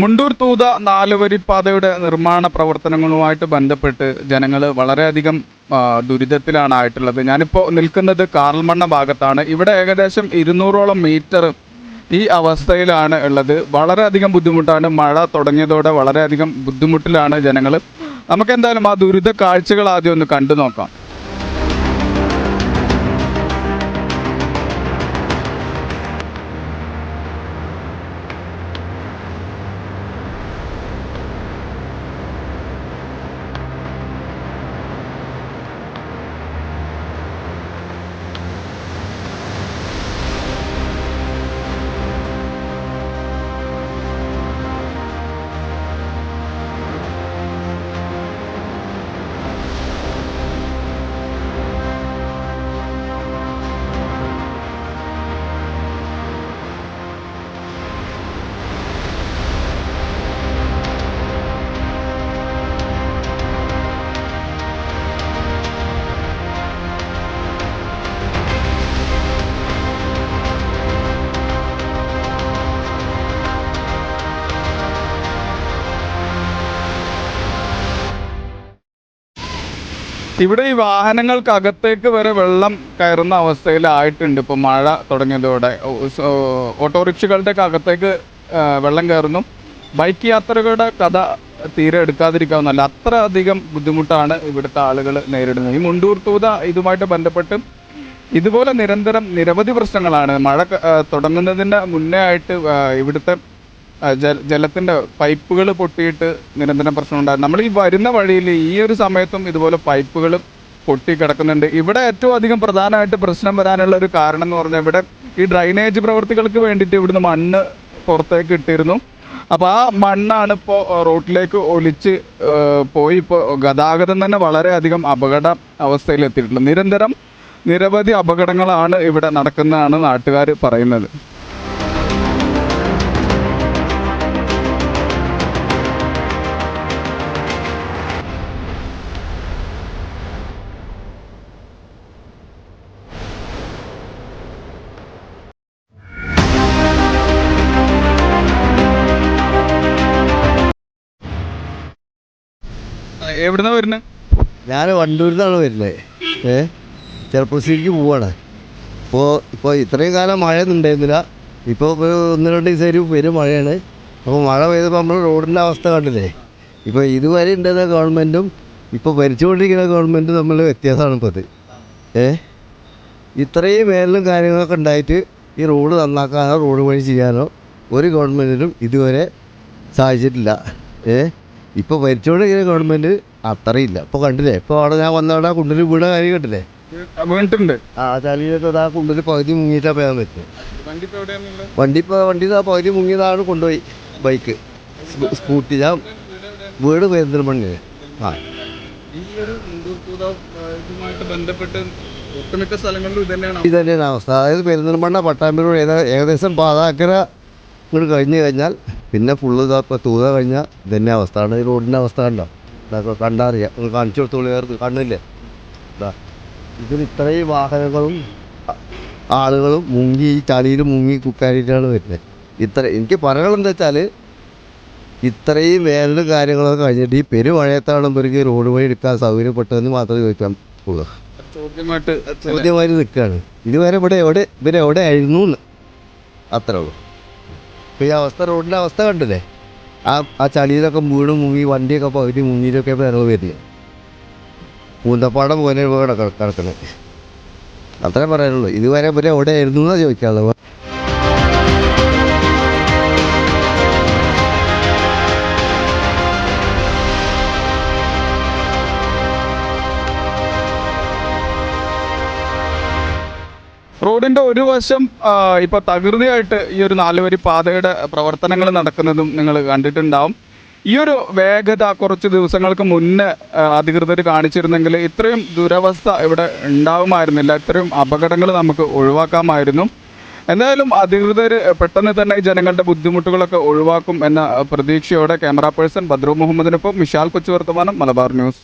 മുണ്ടൂർ തൂത നാലുവരിപ്പാതയുടെ നിർമ്മാണ പ്രവർത്തനങ്ങളുമായിട്ട് ബന്ധപ്പെട്ട് ജനങ്ങൾ വളരെയധികം ദുരിതത്തിലാണ് ആയിട്ടുള്ളത് ഞാനിപ്പോൾ നിൽക്കുന്നത് കാറൽമണ്ണ ഭാഗത്താണ്. ഇവിടെ ഏകദേശം ഇരുന്നൂറോളം മീറ്റർ ഈ അവസ്ഥയിലാണ് ഉള്ളത്. വളരെയധികം ബുദ്ധിമുട്ടാണ്. മഴ തുടങ്ങിയതോടെ വളരെയധികം ബുദ്ധിമുട്ടിലാണ് ജനങ്ങൾ നമുക്ക് എന്തായാലും ആ ദുരിത കാഴ്ചകൾ ആദ്യം ഒന്ന് കണ്ടു നോക്കാം. ഇവിടെ ഈ വാഹനങ്ങൾക്ക് അകത്തേക്ക് വരെ വെള്ളം കയറുന്ന അവസ്ഥയിലായിട്ടുണ്ട്. ഇപ്പോൾ മഴ തുടങ്ങിയതോടെ. ഓട്ടോറിക്ഷകളുടെ അകത്തേക്ക് വെള്ളം കയറുന്നു. ബൈക്ക് യാത്രകളുടെ കഥ തീരെ എടുക്കാതിരിക്കാവുന്നല്ല അത്ര അധികം ബുദ്ധിമുട്ടാണ് ഇവിടുത്തെ ആളുകൾ നേരിടുന്നത്. ഈ മുണ്ടൂർ തൂത ഇതുമായിട്ട് ബന്ധപ്പെട്ട് ഇതുപോലെ നിരന്തരം നിരവധി പ്രശ്നങ്ങളാണ്. മഴ തുടങ്ങുന്നതിന് മുന്നേ ആയിട്ട് ഇവിടുത്തെ ആ, ജല ജലത്തിന്റെ പൈപ്പുകൾ പൊട്ടിയിട്ട് നിരന്തരം പ്രശ്നമുണ്ടാകും നമ്മൾ ഈ വരുന്ന വഴിയിൽ ഈ ഒരു സമയത്തും ഇതുപോലെ പൈപ്പുകൾ പൊട്ടി കിടക്കുന്നുണ്ട്. ഇവിടെ ഏറ്റവും അധികം പ്രധാനമായിട്ട് പ്രശ്നം വരാനുള്ള ഒരു കാരണം എന്ന് പറഞ്ഞാൽ ഇവിടെ ഈ ഡ്രൈനേജ് പ്രവർത്തികൾക്ക് വേണ്ടിയിട്ട് ഇവിടുന്ന് മണ്ണ് പുറത്തേക്ക് ഇട്ടിരുന്നു. അപ്പോൾ ആ മണ്ണാണ് ഇപ്പോൾ റോട്ടിലേക്ക് ഒലിച്ച് പോയി ഇപ്പോൾ ഗതാഗതം തന്നെ വളരെയധികം അപകട അവസ്ഥയിൽ എത്തിയിട്ടുള്ളത് നിരന്തരം നിരവധി അപകടങ്ങളാണ് ഇവിടെ നടക്കുന്നതാണ് നാട്ടുകാർ പറയുന്നത്. എവിടുന്ന വരുന്നത് ഞാൻ വണ്ടൂരിൽ നിന്നാണ് വരുന്നത് ഏ ചെറുപ്പശ്ശേരിക്ക് പോവാണ്. ഇപ്പോൾ ഇപ്പോൾ ഇത്രയും കാലം മഴ ഉണ്ടായിരുന്നില്ല ഇപ്പോൾ ഒരു ഒന്ന് രണ്ട് ദിവസം വരും മഴയാണ്. അപ്പോൾ മഴ പെയ്തപ്പോൾ നമ്മൾ റോഡിന്റെ അവസ്ഥ കണ്ടില്ലേ? ഇപ്പോൾ ഇതുവരെ ഉണ്ടായിരുന്ന ഗവൺമെന്റും ഇപ്പോൾ ഭരിച്ചുകൊണ്ടിരിക്കുന്ന ഗവൺമെന്റും തമ്മിൽ വ്യത്യാസമാണ് ഇപ്പോൾ അത് ഏ? ഇത്രയും മേലും കാര്യങ്ങളൊക്കെ ഉണ്ടായിട്ട് ഈ റോഡ് നന്നാക്കാനോ റോഡ് പണി ചെയ്യാനോ ഒരു ഗവൺമെന്റിനും ഇതുവരെ സാധിച്ചിട്ടില്ല. ഏ? ഇപ്പോൾ ഭരിച്ചുകൊണ്ടിരിക്കുന്ന ഗവൺമെന്റ് അത്രയില്ല. ഇപ്പോൾ കണ്ടില്ലേ? ഇപ്പോൾ അവിടെ ഞാൻ വന്നവിടെ കുണ്ടിൽ വീണ കാര്യം കണ്ടില്ലേ? വീണിട്ടുണ്ട്. ആ ചളിയിലൊക്കെ ആ കുണ്ടിൽ പകുതി മുങ്ങിയിട്ടാണ് പോയാൻ പറ്റും വണ്ടി ഇപ്പോൾ വണ്ടി ആ പകുതി മുങ്ങിയതാണ് കൊണ്ടുപോയി ബൈക്ക്. സ്കൂ- സ്കൂട്ടി. ഞാൻ വീട് പെരിന്തൽമണ്ണ ആ. ഇത് തന്നെയാണ് അവസ്ഥ. അതായത് പെരിന്തൽമണ്ണ പട്ടാമ്പി റോഡ് ഏകദേശം പാതാക്കര ഇങ്ങോട്ട് കഴിഞ്ഞു കഴിഞ്ഞാൽ പിന്നെ ഫുള്ള് ഇപ്പോൾ തൂത കഴിഞ്ഞാൽ ഇതന്നെ അവസ്ഥ. ആണ് ഈ റോഡിന്റെ അവസ്ഥ കണ്ടോ? ഇതൊക്കെ കണ്ടാൽ അറിയാം. നിങ്ങൾ കാണിച്ചു കൊടുത്തോളൂ വേറെ കണ്ണില്ലേ? ഇതാ. ഇതിൽ ഇത്രയും വാഹനങ്ങളും ആളുകളും മുങ്ങി ഈ ചളിയിൽ മുങ്ങി കുക്കാരിയിട്ടാണ് വരുന്നത് ഇത്ര എനിക്ക് പറയണമെന്ന് എന്താ വെച്ചാൽ ഇത്രയും വേനലും കാര്യങ്ങളൊക്കെ കഴിഞ്ഞിട്ട് ഈ പെരുമഴയത്താണ് ഇവർക്ക് റോഡ് വഴി എടുക്കാൻ സൗകര്യപ്പെട്ടതെന്ന് മാത്രമേ ചോദിക്കാൻ പോകുക ചോദ്യമായിട്ട് ചോദ്യമായിട്ട് നിൽക്കുകയാണ്. ഇതുവരെ ഇവിടെ എവിടെ ഇവരെവിടെ ആയിരുന്നു അത്രേ ഉള്ളൂ. ഇപ്പോൾ ഈ അവസ്ഥ റോഡിന്റെ അവസ്ഥ കണ്ടില്ലേ? ആ ആ ചളിയിലൊക്കെ വീണ് മുങ്ങി വണ്ടിയൊക്കെ പകുതി മുങ്ങിയിലൊക്കെ നിറവ് വരുന്നത് പൂന്തപ്പാടം പോലെ കിടക്കണേ. അത്രേ പറയാനുള്ളൂ. ഇതുവരെ പോലെ എവിടെ ആയിരുന്നു എന്നാണ് ചോദിക്കാനുള്ളത്? റോഡിന്റെ ഒരു വശം ഇപ്പൊ തകൃതിയായിട്ട് ഈ ഒരു നാലുവരി പാതയുടെ പ്രവർത്തനങ്ങൾ നടക്കുന്നതും നിങ്ങൾ കണ്ടിട്ടുണ്ടാവും. ഈ ഒരു വേഗത കുറച്ച് ദിവസങ്ങൾക്ക് മുന്നേ അധികൃതർ കാണിച്ചിരുന്നെങ്കിൽ ഇത്രയും ദുരവസ്ഥ ഇവിടെ ഉണ്ടാവുമായിരുന്നില്ല. ഇത്രയും അപകടങ്ങൾ നമുക്ക് ഒഴിവാക്കാമായിരുന്നു. എന്തായാലും അധികൃതർ പെട്ടെന്ന് തന്നെ ജനങ്ങളുടെ ബുദ്ധിമുട്ടുകളൊക്കെ ഒഴിവാക്കും എന്ന പ്രതീക്ഷയോടെ ക്യാമറ പേഴ്സൺ ബദ്രു മുഹമ്മദിനൊപ്പം വിശാൽ കൊച്ചു വർത്തമാനം മലബാർ ന്യൂസ്.